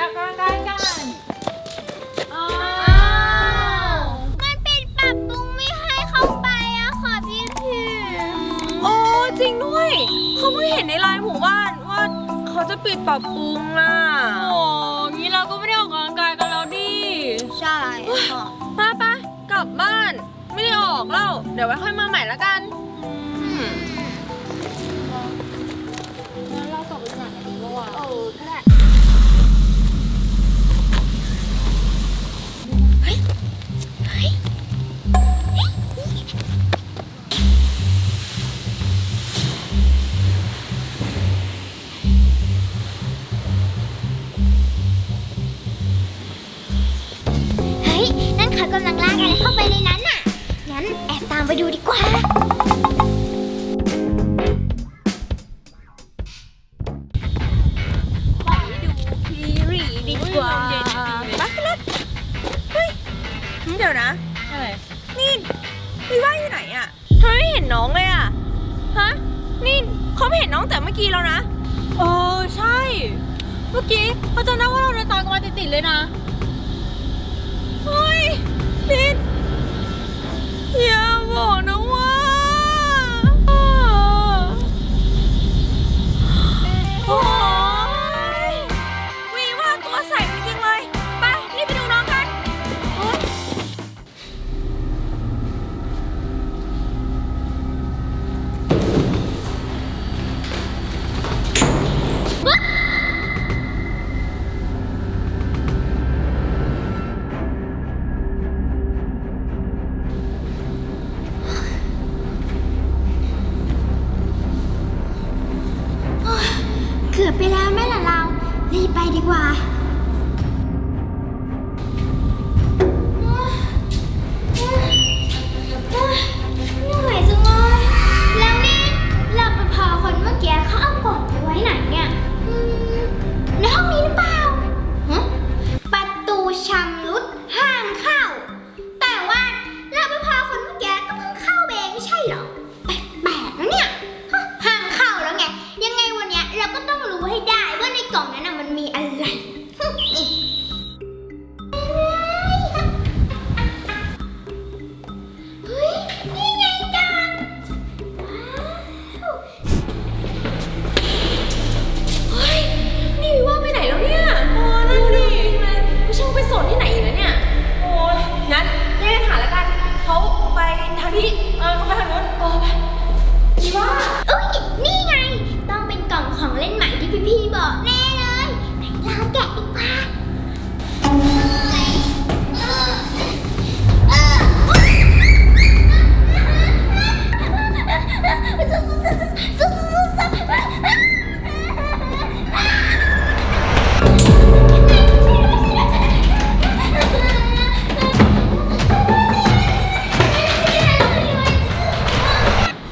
ออกกำลังกายกันอ้าวมันปิดปรับปรุงไม่ให้เข้าไปอะค่ะพี่พิมโอ้จริงด้วยเขาเพิ่งเห็นในไลน์หมู่บ้านว่าเขาจะปิดปรับปรุงอะโอ้งี้เราก็ไม่ได้ออกกำลังกายกันแล้วดิใช่ค่ะ ป้าปะกลับบ้าน ไม่ได้ออกแล้วเดี๋ยวไว้ค่อยมาใหม่ละกัน เขากำลังลากอะไรเข้าไปในนั้นน่ะ งั้นแอบตามไปดูดีกว่า พีรีดีกว่าไปกันเลยเฮ้ยเดี๋ยวนะ อะไรนี่วีว่าอยู่ไหนอะทำไมไม่เห็นน้องเลยอะฮะ นี่เขาไม่เห็นน้องแต่เมื่อกี้แล้วนะ เออใช่ เมื่อกี้เขาจำได้ว่าเราเดินตามกันมาติดๆเลยนะเฮ้ย นิ อบไปแล้วแม่ล่ะเรารีบไปดีกว่า มันมีอ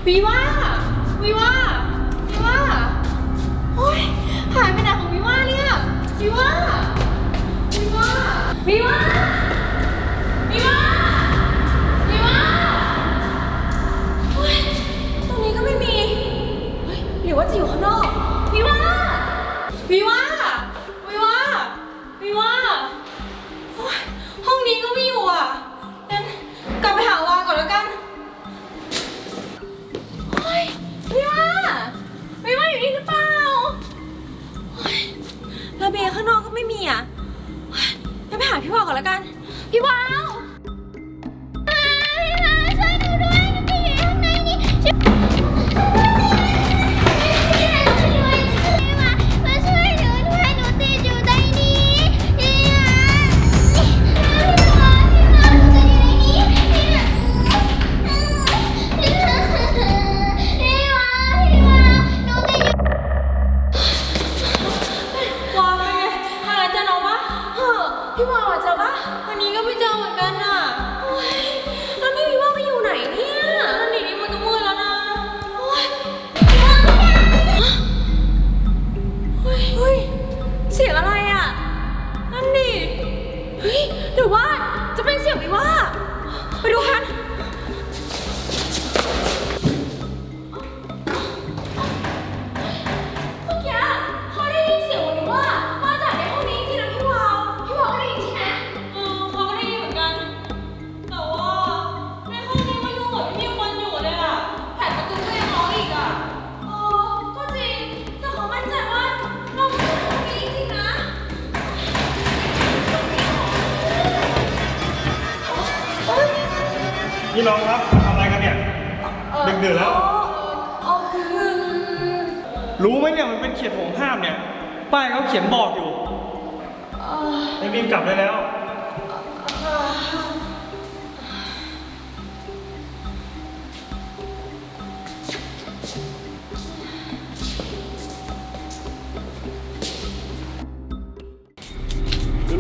วีว่า ระเบียงข้างนอกก็ไม่มีอะเฮ้ยงั้นไปหาพี่วาวก่อนละกัน พี่วาว พี่วาวเจอปะวันนี้ก็ไม่เจอเหมือนกันอะโอ๊ยแล้วไม่มีว่าไปอยู่ไหนเนี่ยนั่นดิดิมันก็มืดแล้วนะโอ๊ยเฮ้ยเฮ้ยเสียงอะไรอะ นั่นดิเฮ้ยหรือว่า พี่น้องครับทำอะไรกันเนี่ย ดึกดื่นแล้ว อ๋อคือรู้ไหมเนี่ยมันเป็นเขตห่วงห้ามเนี่ย ป้ายเขาเขียนบอกอยู่ไอ้บีมกลับได้แล้ว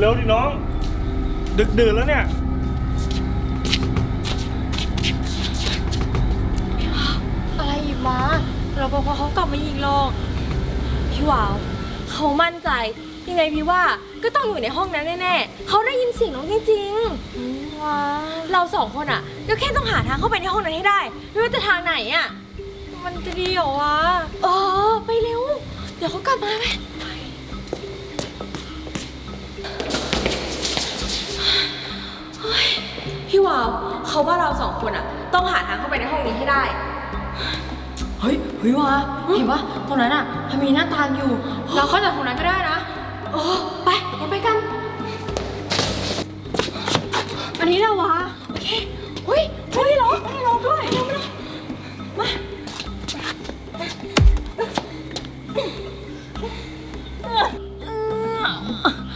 เร็วๆดิน้อง ดึกดื่นแล้วเนี่ย ปภเขากลับมายิงหรอกพี่วาวเขามั่นใจ ยังไงพี่ว่าก็ต้องอยู่ในห้องนั้นแน่ๆเขาได้ยินเสียงน้องจริงว้าๆเราสองคนอะ ก็แค่ต้องหาทางเข้าไปในห้องนั้นให้ได้ ไม่ว่าจะทางไหนอะ มันจะดีเหรอวะ เออ ไปเร็ว เดี๋ยวเขากลับมาไหมเฮ้ยพี่วาวเขาว่าเราสองคนอะ ต้องหาทางเข้าไปในห้องนี้ให้ได้ เฮ้ยเฮ้ยวะเห็นปะตรงนั้นอะมันมีหน้าต่างอยู่ เราเข้าจากตรงนั้นก็ได้นะเออไปงั้นไปกัน อันนี้แหละวะโอเคเฮ้ยเฮ้ยรอไม่ได้รอด้วยเร็วมามาถึง